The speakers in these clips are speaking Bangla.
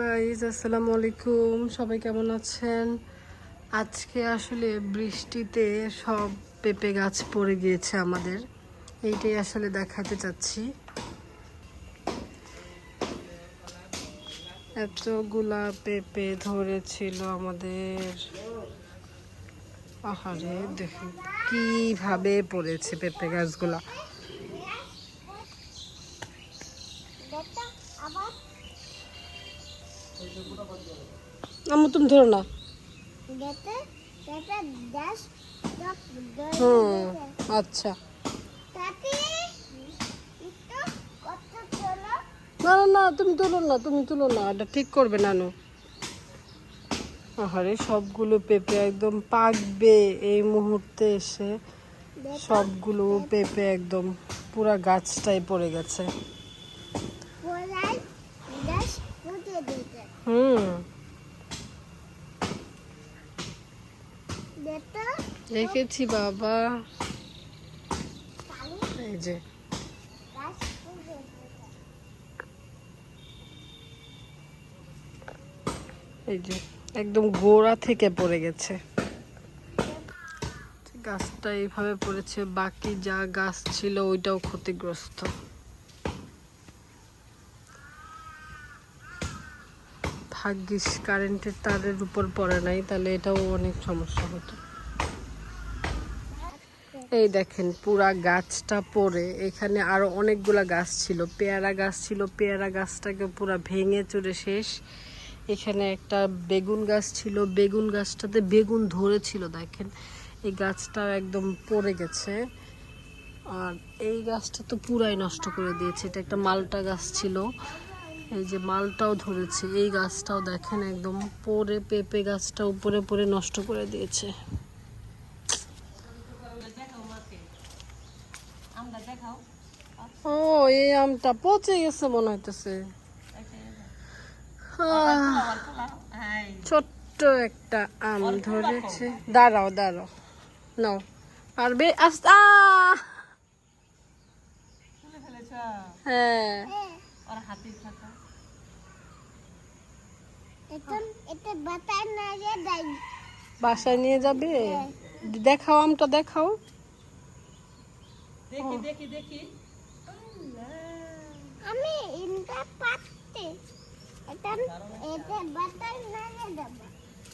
গাইজ আসসালামু আলাইকুম। সবাই কেমন আছেন? আজকে আসলে বৃষ্টিতে সব পেঁপে গাছ পড়ে গিয়েছে আমাদের। এইটাই আসলে দেখাতে চাচ্ছি। এতগুলা পেঁপে ধরেছিল আমাদের। আহারে, দেখুন কীভাবে পড়েছে পেঁপে গাছগুলা। আমার তুমি ধরো না। হুম আচ্ছা। না না না, তুমি তুলো না, তুমি তুলো না, এটা ঠিক করবে নানু। আহারে, সবগুলো পেঁপে একদম পাকবে এই মুহূর্তে এসে। সবগুলো পেঁপে একদম পুরা গাছটাই পড়ে গেছে। হুম। দেখেছি বাবা। এই যে। এই যে একদম গোড়া থেকে পড়ে গেছে। গাছটা এইভাবে পড়েছে বাকি যা গাছ ছিল ওইটাও ক্ষতিগ্রস্ত। ভাগ্যিস কারেন্টের তারের উপর পড়ে নাই, তাহলে এটাও অনেক সমস্যা হতো। এই দেখেন, পুরা গাছটা পড়ে। এখানে আরও অনেকগুলা গাছ ছিল। পেয়ারা গাছ ছিল, পেয়ারা গাছটাকে পুরা ভেঙে চুরে শেষ। এখানে একটা বেগুন গাছ ছিল, বেগুন গাছটাতে বেগুন ধরেছিল, দেখেন। এই গাছটা একদম পড়ে গেছে। আর এই গাছটা তো পুরাই নষ্ট করে দিয়েছে। এটা একটা মালটা গাছ ছিল। এই যে মালটাও ধরেছে, এই গাছটাও দেখেন একদম পরে পেঁপে গাছটা উপরে পরে নষ্ট করে দিয়েছে। ও, এই আমটা পচে গেছে মনে হইতেছে। ছোট্ট একটা আম ধরেছে। দাঁড়াও দাঁড়াও, নাও। পারবে আস্তে আহ! হ্যাঁ বাসায় নিয়ে যাবে? দেখাও আমটা দেখাও। আমি ইনটা পাতে এটা এটা বাতাস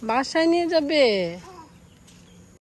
বাসায় নিয়ে যাবে? হ্যাঁ।